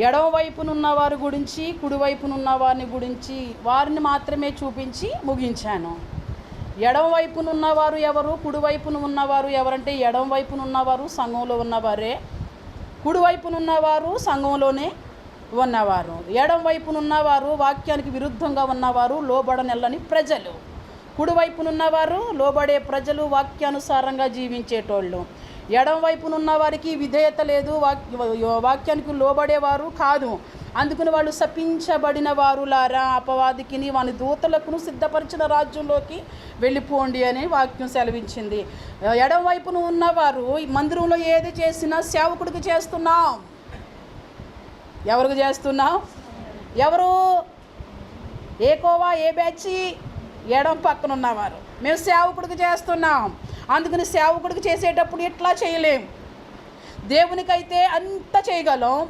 ఎడవ వైపునున్న వారి గురించి కుడివైపునున్న వారిని గురించి వారిని మాత్రమే చూపించి ముగించాను. ఎడవ వైపున ఉన్నవారు ఎవరు కుడివైపున ఉన్నవారు ఎవరంటే ఎడమ వైపున ఉన్నవారు సంఘంలో ఉన్నవారే కుడివైపున ఉన్నవారు సంఘంలోనే ఉన్నవారు. ఎడమ వైపున ఉన్నవారు వాక్యానికి విరుద్ధంగా ఉన్నవారు లోబడనెల్లని ప్రజలు. కుడివైపున ఉన్నవారు లోబడే ప్రజలు వాక్యానుసారంగా జీవించేటోళ్ళు. ఎడం వైపునున్న వారికి విధేయత లేదు వాక్య వాక్యానికి లోబడేవారు కాదు. అందుకని వాళ్ళు శపించబడిన వారులారా అపవాదికిని వాని దూతలకును సిద్ధపరిచిన రాజ్యంలోకి వెళ్ళిపోండి అని వాక్యం సెలవించింది. ఎడమవైపున ఉన్నవారు ఈ మందిరంలో ఏది చేసినా సేవకుడికి చేస్తున్నాం. ఎవరికి చేస్తున్నాం? ఎవరు? ఏ కోవా ఏ బ్యాచి? ఎడం పక్కన ఉన్నవారు మేము సేవకుడికి చేస్తున్నాం. అందుకని సేవకుడికి చేసేటప్పుడు ఇట్లా చేయలేం? దేవునికైతే అంత చేయగలం.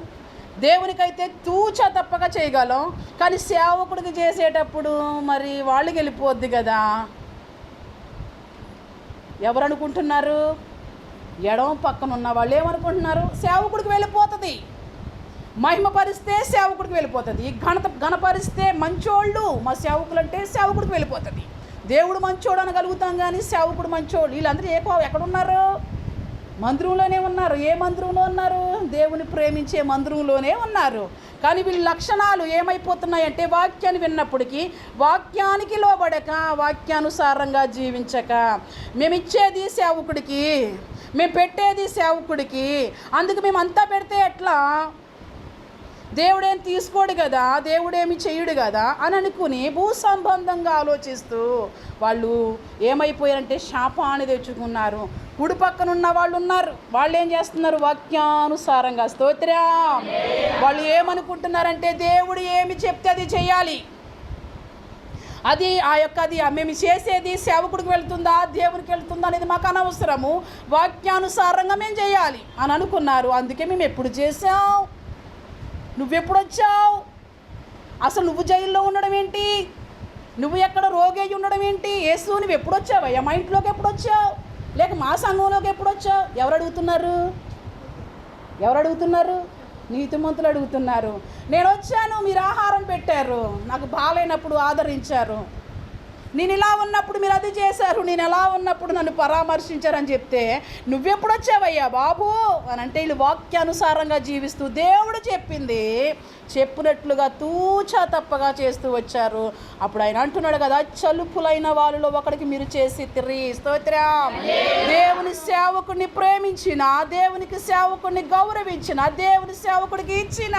దేవునికైతే తూచ తప్పక చేయగలం. కానీ సేవకుడికి చేసేటప్పుడు మరి వాళ్ళకి వెళ్ళిపోద్ది కదా. ఎవరు అనుకుంటున్నారు ఎడమ పక్కన ఉన్న వాళ్ళు ఏమనుకుంటున్నారు? సేవకుడికి వెళ్ళిపోతుంది. మహిమపరిస్తే సేవకుడికి వెళ్ళిపోతుంది. ఘనత ఘనపరిస్తే మంచోళ్ళు. మా సేవకులు అంటే సేవకుడికి వెళ్ళిపోతుంది. దేవుడు మంచోడు అనగలుగుతాం కానీ సేవకుడు మంచోడు. వీళ్ళందరూ ఏ కో- ఎక్కడున్నారు? మందిరంలోనే ఉన్నారు. ఏ మందిరంలో ఉన్నారు? దేవుని ప్రేమించే మందిరంలోనే ఉన్నారు. కానీ వీళ్ళ లక్షణాలు ఏమైపోతున్నాయంటే వాక్యాన్ని విన్నప్పటికీ వాక్యానికి లోబడక వాక్యానుసారంగా జీవించక. మేము ఇచ్చేది సేవకుడికి మేము పెట్టేది సేవకుడికి అందుకు మేము అంతా పెడితే ఎట్లా? దేవుడేం తీసుకోడు కదా దేవుడేమి చేయుడు కదా అని అనుకుని భూ సంబంధంగా ఆలోచిస్తూ వాళ్ళు ఏమైపోయారంటే శాపాన్ని తెచ్చుకున్నారు. కుడి పక్కన ఉన్న వాళ్ళు ఉన్నారు. వాళ్ళు ఏం చేస్తున్నారు? వాక్యానుసారంగా స్తోత్రం. వాళ్ళు ఏమనుకుంటున్నారంటే దేవుడు ఏమి చెప్తే అది చేయాలి. అది ఆ యొక్క అది మేము చేసేది సేవకుడికి వెళ్తుందా దేవునికి వెళ్తుందా అనేది మాకు అనవసరము. వాక్యానుసారంగా మేము చేయాలి అని అనుకున్నారు. అందుకే మేము ఎప్పుడు చేసాం నువ్వెప్పుడు వచ్చావు అసలు నువ్వు జైల్లో ఉండడం ఏంటి? నువ్వు ఎక్కడ రోగి ఉండడం ఏంటి? యేసు నువ్వు ఎప్పుడు వచ్చావయ్యా మా ఇంట్లోకి ఎప్పుడు వచ్చావు లేక మా సంఘంలోకి ఎప్పుడు వచ్చావు ఎవరు అడుగుతున్నారు ఎవరు అడుగుతున్నారు నీతిమంతులు అడుగుతున్నారు. నేను వచ్చాను మీరు ఆహారం పెట్టారు. నాకు బాగాలేనప్పుడు ఆదరించారు. నేను ఇలా ఉన్నప్పుడు మీరు అది చేశారు నేను ఎలా ఉన్నప్పుడు నన్ను పరామర్శించారని చెప్తే నువ్వెప్పుడు వచ్చావయ్యా బాబు? అని అంటే వీళ్ళు వాక్యానుసారంగా జీవిస్తూ దేవుడు చెప్పింది. చెప్పినట్లుగా తూచా తప్పగా చేస్తూ వచ్చారు. అప్పుడు ఆయన అంటున్నాడు కదా చలుపులైన వాళ్ళలో ఒకడికి మీరు చేసి తిరి స్తోత్రం. దేవుని సేవకుడిని ప్రేమించిన దేవునికి సేవకుడిని గౌరవించిన దేవుని సేవకుడికి ఇచ్చిన.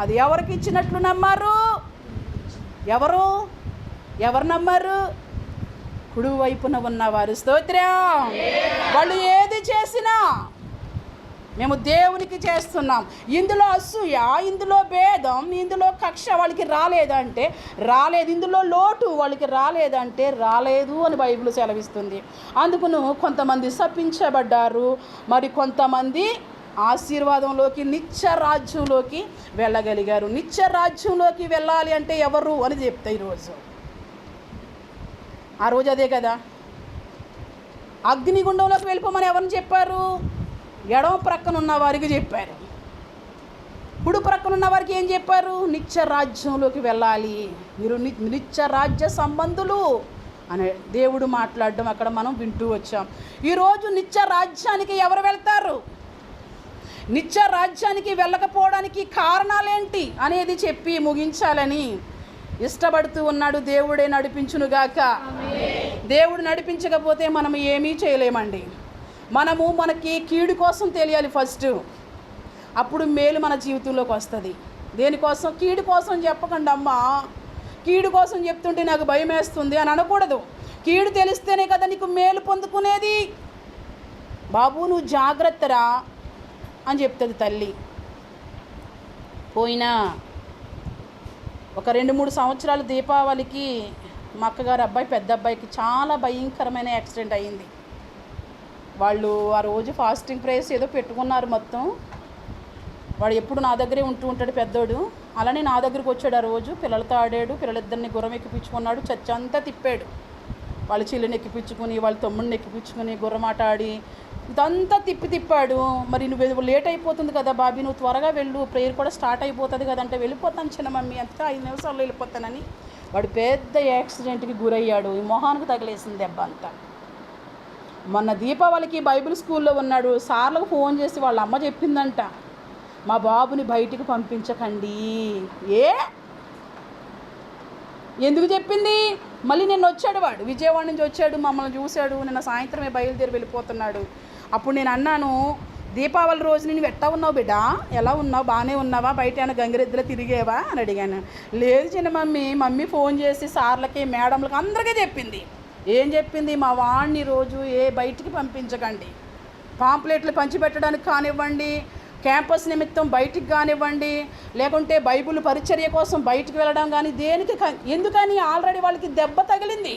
అది ఎవరికి ఇచ్చినట్లు నమ్మారు? ఎవరు? ఎవరు నమ్మారు? కుడి వైపున ఉన్నవారు స్తోత్రం. వాళ్ళు ఏది చేసినా మేము దేవునికి చేస్తున్నాం. ఇందులో అసూయ ఇందులో భేదం ఇందులో కక్ష వాళ్ళకి రాలేదంటే రాలేదు. ఇందులో లోటు వాళ్ళకి రాలేదంటే రాలేదు అని బైబిల్ సెలవిస్తుంది. అందుకును కొంతమంది శపించబడ్డారు. మరి కొంతమంది ఆశీర్వాదంలోకి నిత్య రాజ్యంలోకి వెళ్ళగలిగారు. నిత్య రాజ్యంలోకి వెళ్ళాలి అంటే ఎవరు అని చెప్తాయి ఈరోజు ఆ రోజు అదే కదా. అగ్నిగుండంలోకి వెళ్ళిపోమని ఎవరిని చెప్పారు? ఎడమ ప్రక్కన ఉన్న వారికి చెప్పారు. కుడి ప్రక్కన ఉన్న వారికి ఏం చెప్పారు? నిత్య రాజ్యంలోకి వెళ్ళాలి. మీరు ని- నిత్య రాజ్య సంబంధులు అనే దేవుడు మాట్లాడడం అక్కడ మనం వింటూ వచ్చాం. ఈరోజు నిత్య రాజ్యానికి ఎవరు వెళ్తారు? నిత్య రాజ్యానికి వెళ్ళకపోవడానికి కారణాలేంటి అనేది చెప్పి ముగించాలని ఇష్టపడుతూ ఉన్నాడు దేవుడే నడిపించునుగాక. దేవుడు నడిపించకపోతే మనం ఏమీ చేయలేమండి. మనము మనకి కీడు కోసం తెలియాలి ఫస్ట్. అప్పుడు మేలు మన జీవితంలోకి వస్తుంది. దేనికోసం? కీడు కోసం చెప్పకండి అమ్మా. కీడు కోసం చెప్తుంటే నాకు భయం వేస్తుంది అని అనకూడదు. కీడు తెలిస్తేనే కదా నీకు మేలు పొందుకునేది. బాబు నువ్వు జాగ్రత్తరా అని చెప్తుంది తల్లి. పోయినా ఒక రెండు మూడు సంవత్సరాలు దీపావళికి మా అక్కగారు అబ్బాయి పెద్ద అబ్బాయికి చాలా భయంకరమైన యాక్సిడెంట్ అయ్యింది. వాళ్ళు ఆ రోజు ఫాస్టింగ్ ప్రేస్ ఏదో పెట్టుకున్నారు మొత్తం. వాడు ఎప్పుడు నా దగ్గరే ఉంటూ ఉంటాడు పెద్దోడు. అలానే నా దగ్గరికి వచ్చాడు ఆ రోజు. పిల్లలతో ఆడాడు పిల్లలిద్దరిని గుర్రం ఎక్కిపించుకున్నాడు చచ్చంతా తిప్పాడు. వాళ్ళ చెల్లిని ఎక్కిపించుకుని వాళ్ళ తమ్ముడిని ఎక్కిపించుకుని గుర్రమాట ఆడి ఇదంతా తిప్పి తిప్పాడు. మరి నువ్వు లేట్ అయిపోతుంది కదా బాబీ నువ్వు త్వరగా వెళ్ళు ప్రేయర్ కూడా స్టార్ట్ అయిపోతుంది కదా అంటే వెళ్ళిపోతాను చిన్న మమ్మీ అంతా ఐదు నిమిషాల్లో వెళ్ళిపోతానని వాడు పెద్ద యాక్సిడెంట్కి గురయ్యాడు. ఈ మొహానికి తగిలేసింది దెబ్బ అంతా. మొన్న దీపావళికి బైబిల్ స్కూల్లో ఉన్నాడు. సార్లకు ఫోన్ చేసి వాళ్ళ అమ్మ చెప్పిందంట మా బాబుని బయటికి పంపించకండి. ఏ? ఎందుకు చెప్పింది? మళ్ళీ నిన్న వచ్చాడు వాడు. విజయవాడ నుంచి వచ్చాడు మమ్మల్ని చూశాడు నిన్న సాయంత్రమే బయలుదేరి వెళ్ళిపోతున్నాడు. అప్పుడు నేను అన్నాను దీపావళి రోజు నేను ఎట్టా ఉన్నావు బిడ్డ? ఎలా ఉన్నావు? బాగానే ఉన్నావా? బయట ఏమైనా గంగిరెద్దులో తిరిగేవా? అని అడిగాను. లేదు చిన్న మమ్మీ మమ్మీ ఫోన్ చేసి సార్లకి మేడంలకి అందరికీ చెప్పింది. ఏం చెప్పింది? మా వాడిని రోజు ఏ బయటికి పంపించకండి. పాంప్లెట్లు పంచిపెట్టడానికి కానివ్వండి క్యాంపస్ నిమిత్తం బయటికి కానివ్వండి లేకుంటే బైబిల్ పరిచర్య కోసం బయటికి వెళ్ళడం కానీ దేనికి ఎందుకని ఆల్రెడీ వాళ్ళకి దెబ్బ తగిలింది?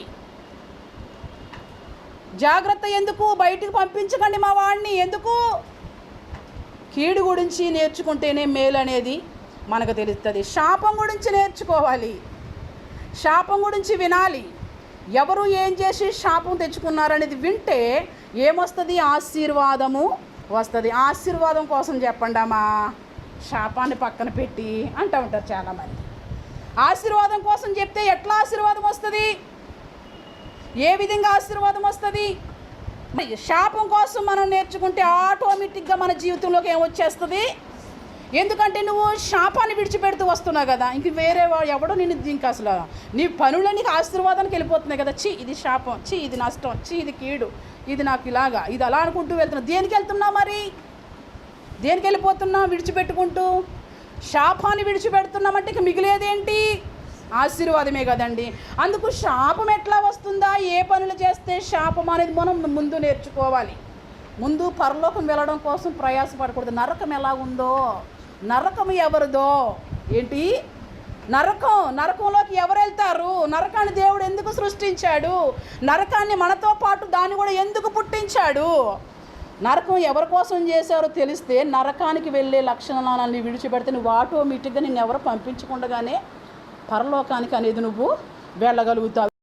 జాగ్రత్త ఎందుకు? బయటికి పంపించకండి మా వాడిని ఎందుకు? కీడు గురించి నేర్చుకుంటేనే మేలు అనేది మనకు తెలుస్తుంది. శాపం గురించి నేర్చుకోవాలి. శాపం గురించి వినాలి. ఎవరు ఏం చేసి శాపం తెచ్చుకున్నారనేది వింటే ఏమొస్తుంది? ఆశీర్వాదము వస్తుంది. ఆశీర్వాదం కోసం చెప్పండి అమ్మా. శాపాన్ని పక్కన పెట్టి అంటూ ఉంటారు చాలామంది. ఆశీర్వాదం కోసం చెప్తే ఎట్లా ఆశీర్వాదం వస్తుంది? ఏ విధంగా ఆశీర్వాదం వస్తుంది? శాపం కోసం మనం నేర్చుకుంటే ఆటోమేటిక్గా మన జీవితంలోకి ఏమొచ్చేస్తుంది ఎందుకంటే నువ్వు శాపాన్ని విడిచిపెడుతూ వస్తున్నావు కదా. ఇంక వేరే వాడు ఎవడో నిన్ను దీనికి అసలు నీ పనులని ఆశీర్వాదానికి వెళ్ళిపోతున్నాయి కదా. చి ఇది శాపం. చి ఇది నష్టం. చి ఇది కీడు. ఇది నాకు ఇలాగా ఇది అలా అనుకుంటూ వెళ్తున్నావు దేనికి వెళ్తున్నావు మరి? దేనికి వెళ్ళిపోతున్నావు విడిచిపెట్టుకుంటూ? శాపాన్ని విడిచిపెడుతున్నామంటే ఇక మిగిలేదేంటి? ఆశీర్వాదమే కదండి. అందుకు శాపం ఎట్లా వస్తుందా? ఏ పనులు చేస్తే శాపం అనేది మనం ముందు నేర్చుకోవాలి. ముందు పరలోకం వెళ్ళడం కోసం ప్రయాసపడకూడదు. నరకం ఎలా ఉందో? నరకం ఎవరిదో? ఏంటి? నరకం నరకంలోకి ఎవరు వెళ్తారు నరకాన్ని దేవుడు ఎందుకు సృష్టించాడు? నరకాన్ని మనతో పాటు దాన్ని కూడా ఎందుకు పుట్టించాడు? నరకం ఎవరి కోసం చేశారో తెలిస్తే నరకానికి వెళ్ళే లక్షణాలని విడిచిపెడితే నువ్వు ఆటోమేటిక్గా నిన్ను ఎవరు పంపించకుండగానే పరలోకానికి అనేది నువ్వు వెళ్ళగలుగుతావు.